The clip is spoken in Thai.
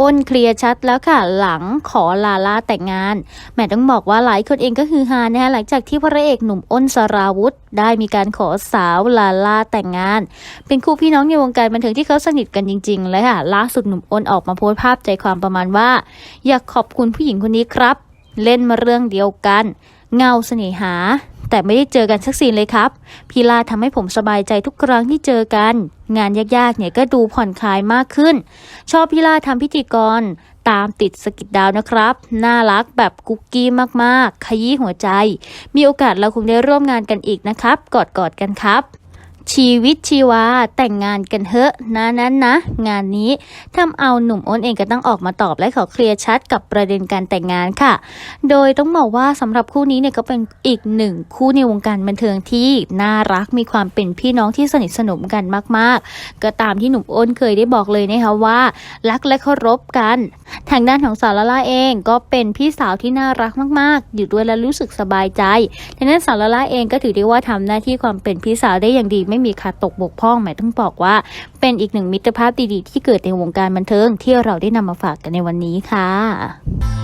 อ้นเคลียร์ชัดแล้วค่ะ หลังขอลาลาแต่งงาน แม่ต้องบอกว่าหลายคนเองก็คือฮานะคะหลังจากที่พระเอกหนุ่มอ้นสราวุธ ได้มีการขอสาวลาลาแต่งงาน เป็นคู่พี่น้องในวงการบันเทิงที่เขาสนิทกันจริงๆเลยค่ะล่าสุดหนุ่มอ้นออกมาโพสต์ภาพใจความประมาณว่า อยากขอบคุณผู้หญิงคนนี้ครับ เล่นมาเรื่องเดียวกัน เงาเสน่หาแต่ไม่ได้เจอกันสักซีนเลยครับ พีลาทำให้ผมสบายใจทุกครั้งที่เจอกัน งานยากๆเนี่ยก็ดูผ่อนคลายมากขึ้น ชอบพี่ลาทำพิธีกรตามติดสกิดดาวนะครับ น่ารักแบบกุ๊กกี้มากๆ ขยี้หัวใจ มีโอกาสเราคงได้ร่วมงานกันอีกนะครับ กอดๆกันครับ ชีวิตชีวาแต่งงานกันเถอะนะนั้นนะ งานนี้ทำเอาหนุ่มอ้นเองก็ต้องออกมาตอบและขอเคลียร์ชัดกับประเด็นการแต่งงานค่ะ โดยต้องบอกว่าสำหรับคู่นี้เนี่ยก็เป็นอีกหนึ่งคู่ในวงการบันเทิงที่น่ารักมีความเป็นพี่น้องที่สนิทสนมกันมากๆ ก็ตามที่หนุ่มอ้นเคยได้บอกเลยนะคะว่า รักและเคารพกัน ทางด้านของสาวลาล่าเองก็เป็นพี่สาวที่น่ารักมากๆ อยู่ด้วยแล้วรู้สึกสบายใจดังนั้นสาวลาล่าเองก็ถือได้ว่าทำหน้าที่ความเป็นพี่สาวได้อย่างดีไม่มีขาดตกบกพร่องหมายต้องบอกว่า เป็นอีกหนึ่งมิตรภาพดีๆ ที่เกิดในวงการบันเทิงที่เราได้นำมาฝากกันในวันนี้ค่ะ